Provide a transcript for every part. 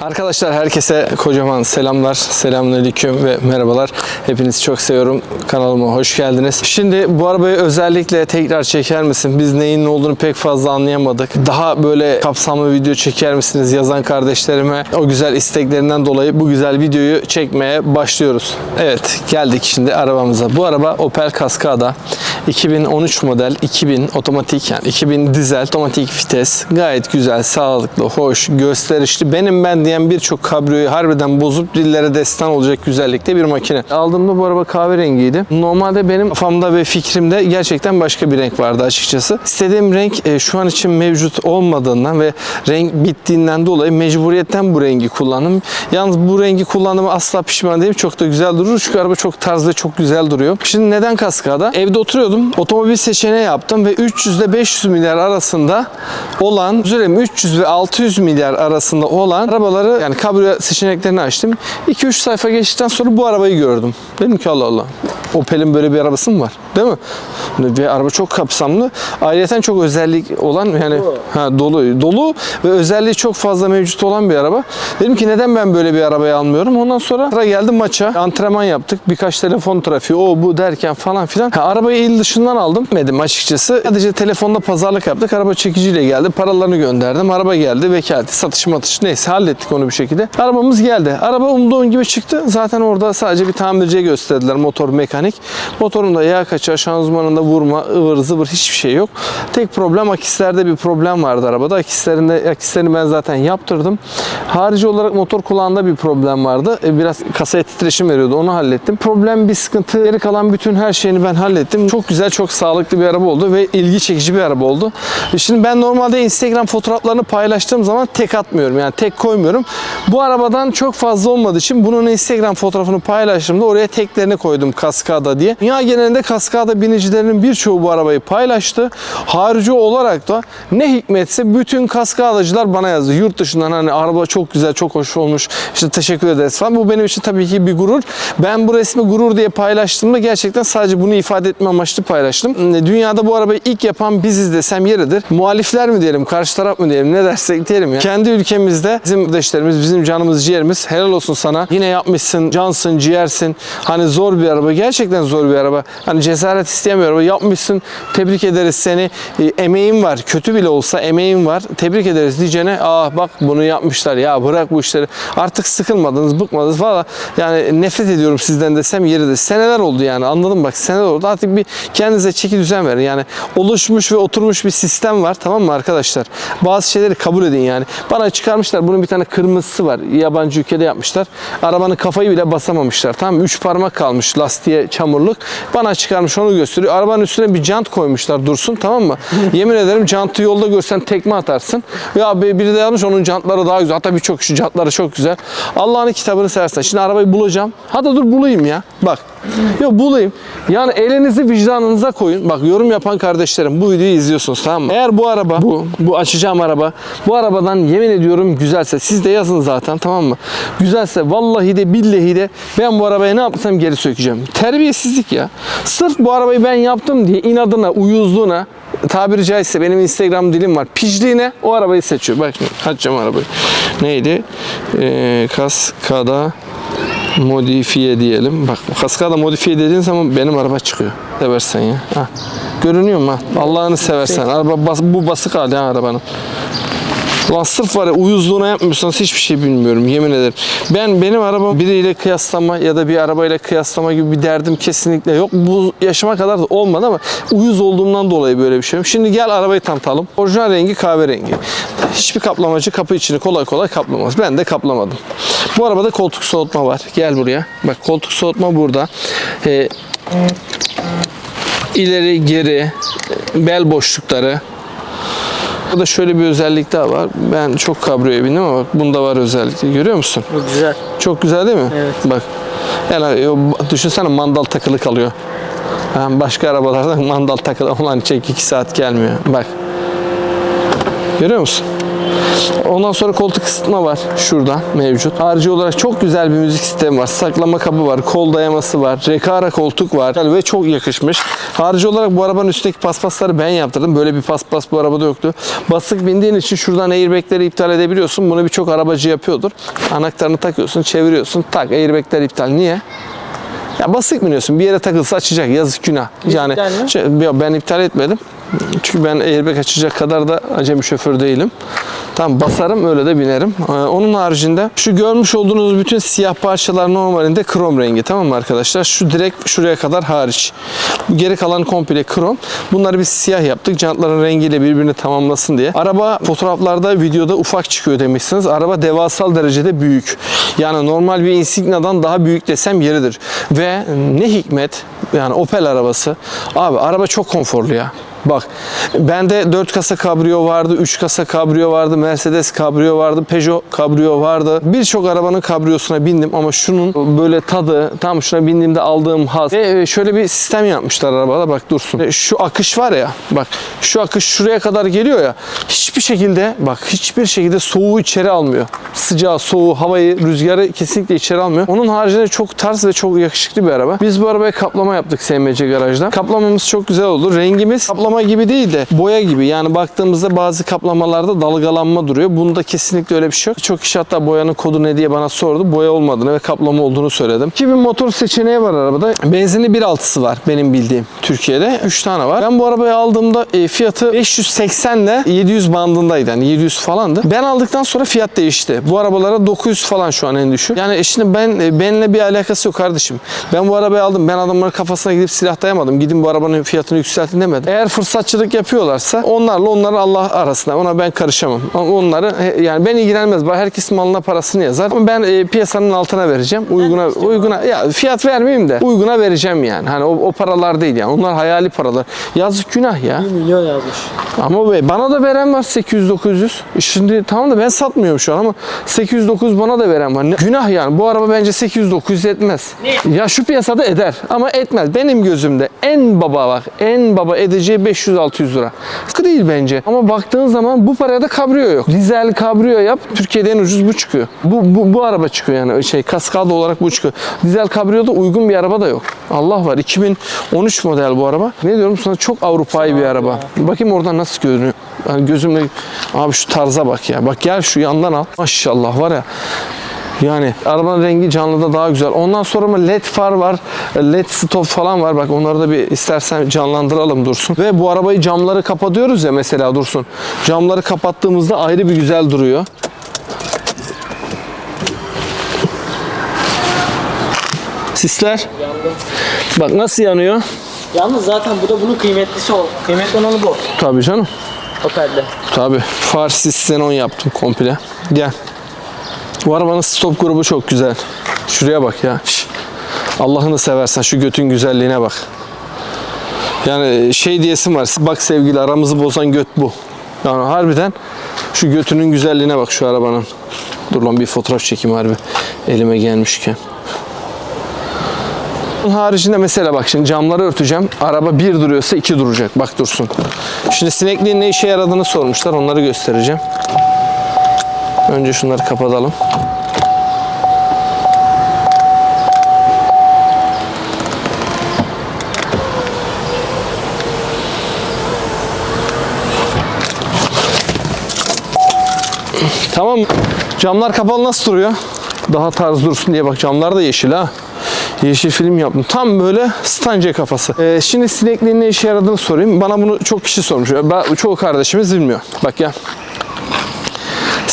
Arkadaşlar herkese kocaman selamlar, selamünaleyküm ve merhabalar. Hepinizi çok seviyorum. Kanalıma hoş geldiniz. Şimdi bu arabayı özellikle tekrar çeker misin? Biz neyin ne olduğunu pek fazla anlayamadık. Daha böyle kapsamlı video çeker misiniz yazan kardeşlerime o güzel isteklerinden dolayı bu güzel videoyu çekmeye başlıyoruz. Evet geldik şimdi arabamıza. Bu araba Opel Cascada 2013 model 2000 otomatik yani 2000 dizel otomatik vites gayet güzel sağlıklı hoş gösterişli benim ben diyen birçok kabriyoyu harbiden bozup dillere destan olacak güzellikte bir makine. Aldığımda bu araba kahverengiydi. Normalde benim kafamda ve fikrimde gerçekten başka bir renk vardı açıkçası. İstediğim renk e, şu an için mevcut olmadığından ve renk bittiğinden dolayı mecburiyetten bu rengi kullandım. Yalnız bu rengi kullandığıma asla pişman değilim. Çok da güzel durur. Çünkü araba çok tarz ve çok güzel duruyor. Şimdi neden kaskada? Evde oturuyordum. Otomobil seçeneği yaptım ve 300 ile 500 milyar arasında olan, dilerim 300 ve 600 milyar arasında olan arabaları yani kabriyo seçeneklerini açtım. 2-3 sayfa geçtikten sonra bu arabayı gördüm. Dedim ki Allah Allah. Opel'in böyle bir arabası mı var? Değil mi? Ve araba çok kapsamlı. Ayrıca çok özellik olan yani ha, dolu dolu ve özelliği çok fazla mevcut olan bir araba. Dedim ki neden ben böyle bir arabayı almıyorum? Ondan sonra sıra geldim maça. Antrenman yaptık. Birkaç telefon trafiği o bu derken falan filan. Ha, arabayı il dışından aldım. Dedim açıkçası. Sadece telefonda pazarlık yaptık. Araba çekiciyle geldi. Paralarını gönderdim. Araba geldi. Vekaleti, satış matış neyse hallettik onu bir şekilde. Arabamız geldi. Araba umduğum gibi çıktı. Zaten orada sadece bir tamirciye gösterdiler motor mekanik. Motorunda yağ kaçağı, şanzımanında vurma, ıvır zıvır hiçbir şey yok. Tek problem akislerde bir problem vardı arabada. Akislerinde, akislerini ben zaten yaptırdım. Harici olarak motor kulağında bir problem vardı. E, Biraz kasaya titreşim veriyordu. Onu hallettim. Problem bir sıkıntı. Geri kalan bütün her şeyini ben hallettim. Çok güzel, çok sağlıklı bir araba oldu ve ilgi çekici bir araba oldu. E, Şimdi ben normalde Instagram fotoğraflarını paylaştığım zaman tek atmıyorum. Yani tek koymuyorum. Bu arabadan çok fazla olmadığı için bunun Instagram fotoğrafını paylaştığımda oraya teklerini koydum Cascada diye. Dünya genelinde Cascada binicilerinin birçoğu bu arabayı paylaştı. Harici olarak da ne hikmetse bütün Cascadacılar bana yazdı. Yurt dışından hani araba çok güzel, çok hoş olmuş. İşte teşekkür ederiz falan. Bu benim için tabii ki bir gurur. Ben bu resmi gurur diye paylaştığımda gerçekten sadece bunu ifade etme amaçlı paylaştım. Dünyada bu arabayı ilk yapan biziz desem yeridir. Muhalifler mi diyelim, karşı taraf mı diyelim, ne dersek diyelim ya. Kendi ülkemizde bizim kardeşlerimiz, bizim canımız ciğerimiz helal olsun sana. Yine yapmışsın, cansın, ciğersin. Hani zor bir araba, gerçekten zor bir araba. Hani cesaret isteyemiyorum. Yapmışsın, tebrik ederiz seni. E, emeğin var, kötü bile olsa emeğin var. Tebrik ederiz diyeceğine, aa bak bunu yapmışlar ya bırak bu işleri. Artık sıkılmadınız, bıkmadınız valla. Yani nefret ediyorum sizden desem yeridir. Seneler oldu yani anladın mı? Bak seneler oldu. Artık bir kendinize çeki düzen verin. Yani oluşmuş ve oturmuş bir sistem var tamam mı arkadaşlar? Bazı şeyleri kabul edin yani. Bana çıkarmışlar bunun bir tane kırmızısı var. Yabancı ülkede yapmışlar. Arabanın kafayı bile basamamışlar. Tamam mı? Üç parmak kalmış lastiğe çamurluk. Bana çıkarmış onu gösteriyor. Arabanın üstüne bir jant koymuşlar dursun tamam mı? Yemin ederim jantı yolda görsen tekme atarsın. Ya bir- biri de yazmış onun jantları daha güzel. Hatta birçok kişi jantları çok güzel. Allah'ın kitabını seversen. Şimdi arabayı bulacağım. Hadi dur bulayım ya. Bak. Yok bulayım. Yani elinizi vicdanınıza koyun. Bak yorum yapan kardeşlerim bu videoyu izliyorsunuz tamam mı? Eğer bu araba, bu, bu açacağım araba, bu arabadan yemin ediyorum güzelse siz de yazın zaten tamam mı? Güzelse vallahi de billahi de ben bu arabaya ne yapsam geri sökeceğim. Terbiyesizlik ya. Sırf bu arabayı ben yaptım diye inadına, uyuzluğuna tabiri caizse benim Instagram dilim var. Pijliğine o arabayı seçiyor. Bak şimdi açacağım arabayı. Neydi? Ee, Kaskada modifiye diyelim. Bak kaskada modifiye dediğin zaman benim araba çıkıyor. Seversen ya. Ha. Görünüyor mu? Allah'ını seversen. Araba bas, bu basık hali ha arabanın. Ulan sırf var ya uyuzluğuna yapmıyorsanız hiçbir şey bilmiyorum yemin ederim. Ben benim arabam biriyle kıyaslama ya da bir arabayla kıyaslama gibi bir derdim kesinlikle yok. Bu yaşıma kadar da olmadı ama uyuz olduğumdan dolayı böyle bir şey yok. Şimdi gel arabayı tanıtalım. Orijinal rengi kahverengi. Hiçbir kaplamacı kapı içini kolay kolay kaplamaz. Ben de kaplamadım. Bu arabada koltuk soğutma var. Gel buraya. Bak koltuk soğutma burada. Ee, ileri geri bel boşlukları Burada şöyle bir özellik daha var. Ben çok kabriyoya bindim ama bak bunda var özellikle. Görüyor musun? Bu güzel. Çok güzel değil mi? Evet. Bak. Yani o- düşünsene mandal takılı kalıyor. Yani başka arabalarda mandal takılı olan çek 2 saat gelmiyor. Bak. Görüyor musun? Ondan sonra koltuk ısıtma var şurada mevcut. Harici olarak çok güzel bir müzik sistemi var. Saklama kabı var, kol dayaması var, rekara koltuk var ve çok yakışmış. Harici olarak bu arabanın üstteki paspasları ben yaptırdım. Böyle bir paspas bu arabada yoktu. Basık bindiğin için şuradan airbagleri iptal edebiliyorsun. Bunu birçok arabacı yapıyordur. Anahtarını takıyorsun, çeviriyorsun. Tak airbagler iptal. Niye? Ya basık biniyorsun. Bir yere takılsa açacak. Yazık günah. Yani şey, ben iptal etmedim. Çünkü ben airbag açacak kadar da acemi şoför değilim. Tam basarım öyle de binerim. Ee, onun haricinde şu görmüş olduğunuz bütün siyah parçalar normalinde krom rengi tamam mı arkadaşlar? Şu direkt şuraya kadar hariç. Geri kalan komple krom. Bunları biz siyah yaptık. Jantların rengiyle birbirini tamamlasın diye. Araba fotoğraflarda videoda ufak çıkıyor demişsiniz. Araba devasal derecede büyük. Yani normal bir Insigna'dan daha büyük desem yeridir. Ve ne hikmet yani Opel arabası. Abi araba çok konforlu ya. Bak bende 4 kasa kabrio vardı, 3 kasa kabrio vardı, Mercedes kabrio vardı, Peugeot kabrio vardı. Birçok arabanın kabriosuna bindim ama şunun böyle tadı tam şuna bindiğimde aldığım haz. Ve şöyle bir sistem yapmışlar arabada bak dursun. E, Şu akış var ya bak şu akış şuraya kadar geliyor ya hiçbir şekilde bak hiçbir şekilde soğuğu içeri almıyor. Sıcağı, soğuğu, havayı, rüzgarı kesinlikle içeri almıyor. Onun haricinde çok tarz ve çok yakışıklı bir araba. Biz bu arabaya kaplama yaptık SMC garajda. Kaplamamız çok güzel oldu. Rengimiz kaplama gibi değil de boya gibi. Yani baktığımızda bazı kaplamalarda dalgalanma duruyor. Bunda kesinlikle öyle bir şey yok. Çok kişi hatta boyanın kodu ne diye bana sordu. Boya olmadığını ve kaplama olduğunu söyledim. 2000 motor seçeneği var arabada. Benzinli 1.6'sı var benim bildiğim Türkiye'de. 3 tane var. Ben bu arabayı aldığımda e, fiyatı 580 ile 700 bandındaydı. Yani 700 falandı. Ben aldıktan sonra fiyat değişti. Bu arabalara 900 falan şu an en düşük. Yani e, şimdi ben e, benimle bir alakası yok kardeşim. Ben bu arabayı aldım. Ben adamların kafasına gidip silah dayamadım. Gidin bu arabanın fiyatını yükseltin demedim. Eğer fırsatçılık yapıyorlarsa onlarla onları Allah arasında. Ona ben karışamam. Ama Onları yani ben ilgilenmez. Herkes malına parasını yazar. Ama ben e, piyasanın altına vereceğim. Uyguna uyguna ya fiyat vermeyeyim de uyguna vereceğim yani. Hani o, o paralar değil yani. Onlar hayali paralar. Yazık günah ya. 1 milyon yazmış. Ama be, bana da veren var 800-900. E Şimdi tamam da ben satmıyorum şu an ama 800-900 bana da veren var. Ne- Günah yani. Bu araba bence 800-900 etmez. Ya şu piyasada eder ama etmez. Benim gözümde en baba bak en baba edeceği 500-600 lira. Sıkı değil bence. Ama baktığın zaman bu paraya da kabrio yok. Dizel kabrio yap. Türkiye'de en ucuz bu çıkıyor. Bu, bu, bu araba çıkıyor yani şey kaskade olarak bu çıkıyor. Dizel kabriyoda uygun bir araba da yok. Allah var. 2013 model bu araba. Ne diyorum sana çok Avrupa'yı bir araba. Bakayım oradan nasıl görünüyor. Yani gözümle abi şu tarza bak ya. Bak gel şu yandan al. Maşallah var ya. Yani arabanın rengi canlıda daha güzel. Ondan sonra mı led far var, led stop falan var. Bak onları da bir istersen canlandıralım Dursun. Ve bu arabayı camları kapatıyoruz ya mesela Dursun. Camları kapattığımızda ayrı bir güzel duruyor. Sisler. Bak nasıl yanıyor? Yalnız zaten bu da bunun kıymetlisi ol. Kıymetli olanı bu. Tabii canım. Opel'de. Tabii. Far sis xenon yaptım komple. Gel. Bu arabanın stop grubu çok güzel. Şuraya bak ya. Allah'ını seversen şu götün güzelliğine bak. Yani şey diyesim var. Bak sevgili aramızı bozan göt bu. Yani harbiden şu götünün güzelliğine bak şu arabanın. Dur lan bir fotoğraf çekeyim harbi. Elime gelmişken. Bunun haricinde mesela bak şimdi camları örteceğim. Araba bir duruyorsa iki duracak. Bak dursun. Şimdi sinekliğin ne işe yaradığını sormuşlar. Onları göstereceğim. Önce şunları kapatalım. Tamam. Camlar kapalı nasıl duruyor? Daha tarz dursun diye bak camlar da yeşil ha. Yeşil film yaptım. Tam böyle stance kafası. Ee, şimdi sinekliğin ne işe yaradığını sorayım. Bana bunu çok kişi sormuş. Ben, çoğu kardeşimiz bilmiyor. Bak ya.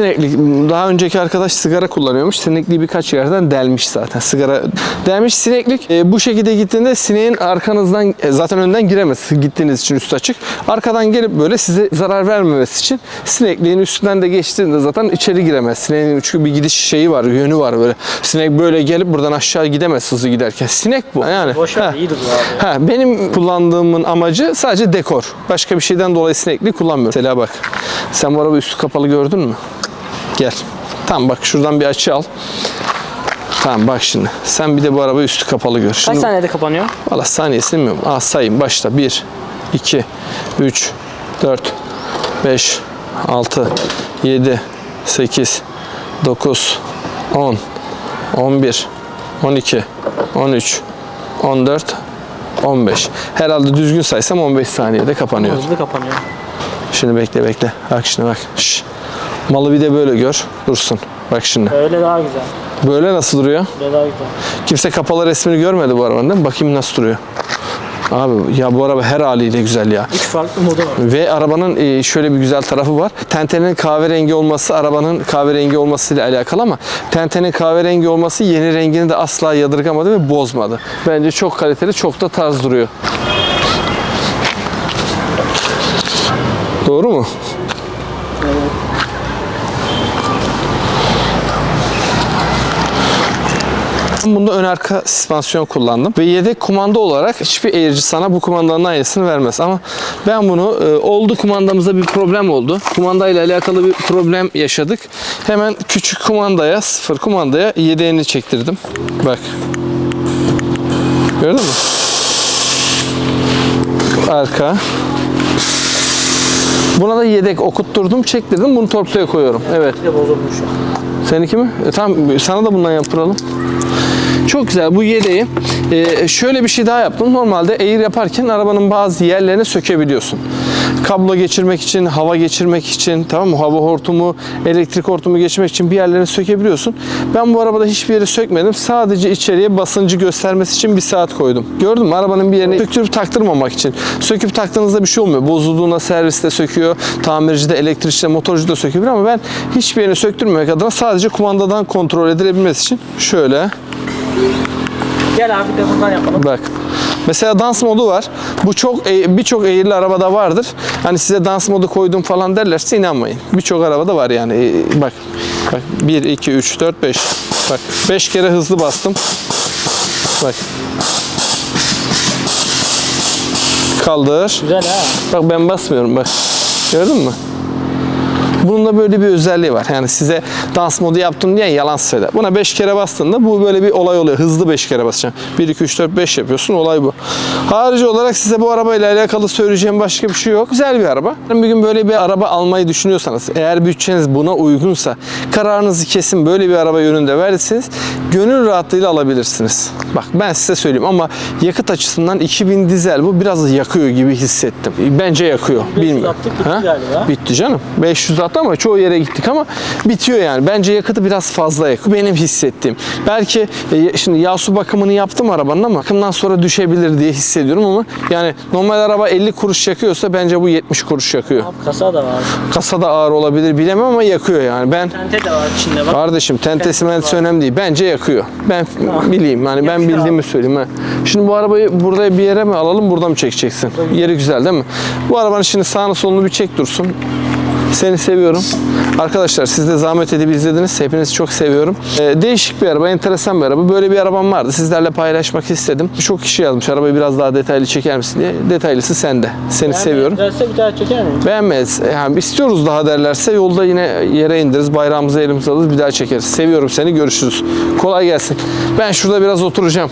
Sineklik. Daha önceki arkadaş sigara kullanıyormuş. Sinekliği birkaç yerden delmiş zaten. Sigara delmiş. Sineklik e, bu şekilde gittiğinde sineğin arkanızdan e, zaten önden giremez. Gittiğiniz için üstü açık. Arkadan gelip böyle size zarar vermemesi için sinekliğin üstünden de geçtiğinde zaten içeri giremez. Sineğin çünkü bir gidiş şeyi var, yönü var böyle. Sinek böyle gelip buradan aşağı gidemez hızlı giderken. Sinek bu. Yani. Boş ver Ha. iyi duruyor abi. Ha, benim kullandığımın amacı sadece dekor. Başka bir şeyden dolayı sinekli kullanmıyorum. Mesela bak. Sen bu araba üstü kapalı gördün mü? Gel. Tamam bak şuradan bir açı al. Tamam bak şimdi. Sen bir de bu araba üstü kapalı gör. Kaç Şimdi, saniyede kapanıyor? Valla saniyesini bilmiyorum. Aa sayayım başta. 1, 2, 3, 4, 5, 6, 7, 8, 9, 10, 11, 12, 13, 14, 15. Herhalde düzgün saysam 15 saniyede kapanıyor. Hızlı kapanıyor. Şimdi bekle bekle. Bak şimdi bak. Şş. Malı bir de böyle gör. Dursun. Bak şimdi. Öyle daha güzel. Böyle nasıl duruyor? Böyle daha güzel. Kimse kapalı resmini görmedi bu arabanın değil mi? Bakayım nasıl duruyor. Abi ya bu araba her haliyle güzel ya. Üç farklı modu var. Ve arabanın e, şöyle bir güzel tarafı var. Tentenin kahverengi olması arabanın kahverengi olmasıyla alakalı ama tentenin kahverengi olması yeni rengini de asla yadırgamadı ve bozmadı. Bence çok kaliteli, çok da tarz duruyor. Doğru mu? Ben Bunda ön arka süspansiyon kullandım ve yedek kumanda olarak hiçbir eğirici sana bu kumandanın aynısını vermez ama ben bunu e, oldu kumandamızda bir problem oldu. Kumandayla alakalı bir problem yaşadık. Hemen küçük kumandaya, sıfır kumandaya yedeğini çektirdim. Bak. Gördün mü? Arka. Buna da yedek okutturdum, çektirdim. Bunu torpidoya koyuyorum. Evet. Seninki mi? E, tamam sana da bundan yaptıralım. Çok güzel bu yedeği. e, şöyle bir şey daha yaptım. Normalde eğir yaparken arabanın bazı yerlerini sökebiliyorsun. Kablo geçirmek için, hava geçirmek için, tamam mı? Hava hortumu, elektrik hortumu geçirmek için bir yerlerini sökebiliyorsun. Ben bu arabada hiçbir yeri sökmedim. Sadece içeriye basıncı göstermesi için bir saat koydum. Gördün mü? Arabanın bir yerini söküp taktırmamak için. Söküp taktığınızda bir şey olmuyor. Bozulduğunda serviste söküyor, tamircide, elektrikçide, motorcuda sökebilir ama ben hiçbir yerini söktürmemek adına sadece kumandadan kontrol edilebilmesi için şöyle Gel abi de bundan yapalım. Bak. Mesela dans modu var. Bu çok e- birçok eğirli arabada vardır. Hani size dans modu koydum falan derlerse inanmayın. Birçok arabada var yani. E, Bak. Bak 1 2 3 4 5. Bak 5 kere hızlı bastım. Bak. Kaldır. Güzel ha. Bak ben basmıyorum bak. Gördün mü? Bunun da böyle bir özelliği var. Yani size dans modu yaptım diye yalan söyler. Buna 5 kere bastığında bu böyle bir olay oluyor. Hızlı 5 kere basacaksın. 1, 2, 3, 4, 5 yapıyorsun. Olay bu. Harici olarak size bu arabayla alakalı söyleyeceğim başka bir şey yok. Güzel bir araba. Bir gün böyle bir araba almayı düşünüyorsanız, eğer bütçeniz buna uygunsa, kararınızı kesin böyle bir araba yönünde verirseniz gönül rahatlığıyla alabilirsiniz. Bak ben size söyleyeyim ama yakıt açısından 2000 dizel bu biraz yakıyor gibi hissettim. Bence yakıyor. 500 Bilmiyorum. bitti Ha? Bitti canım. 500 attı ama çoğu yere gittik ama bitiyor yani. Bence yakıtı biraz fazla yakıyor. Benim hissettiğim. Belki e, şimdi yağ su bakımını yaptım arabanın ama bakımdan sonra düşebilir diye hissediyorum ama yani normal araba 50 kuruş yakıyorsa bence bu 70 kuruş yakıyor. Abi kasa da var. Kasa da ağır olabilir bilemem ama yakıyor yani. Ben Tente de var içinde bak. Kardeşim tentesi mentesi var. önemli değil. Bence yakıyor. Ben f- bileyim yani ben Yakıyor bildiğimi söyleyeyim. Ha. Şimdi bu arabayı burada bir yere mi alalım burada mı çekeceksin? Yeri güzel değil mi? Bu arabanın şimdi sağını solunu bir çek dursun. Seni seviyorum. Arkadaşlar siz de zahmet edip izlediniz. Hepinizi çok seviyorum. Ee, değişik bir araba, enteresan bir araba. Böyle bir arabam vardı. Sizlerle paylaşmak istedim. Çok kişi yazmış arabayı biraz daha detaylı çeker misin diye. Detaylısı sende. Seni seviyorum. Derse bir daha çeker miyim? Beğenmez. Yani istiyoruz daha derlerse yolda yine yere indiririz. Bayrağımızı elimize alırız. Bir daha çekeriz. Seviyorum seni. Görüşürüz. Kolay gelsin. Ben şurada biraz oturacağım.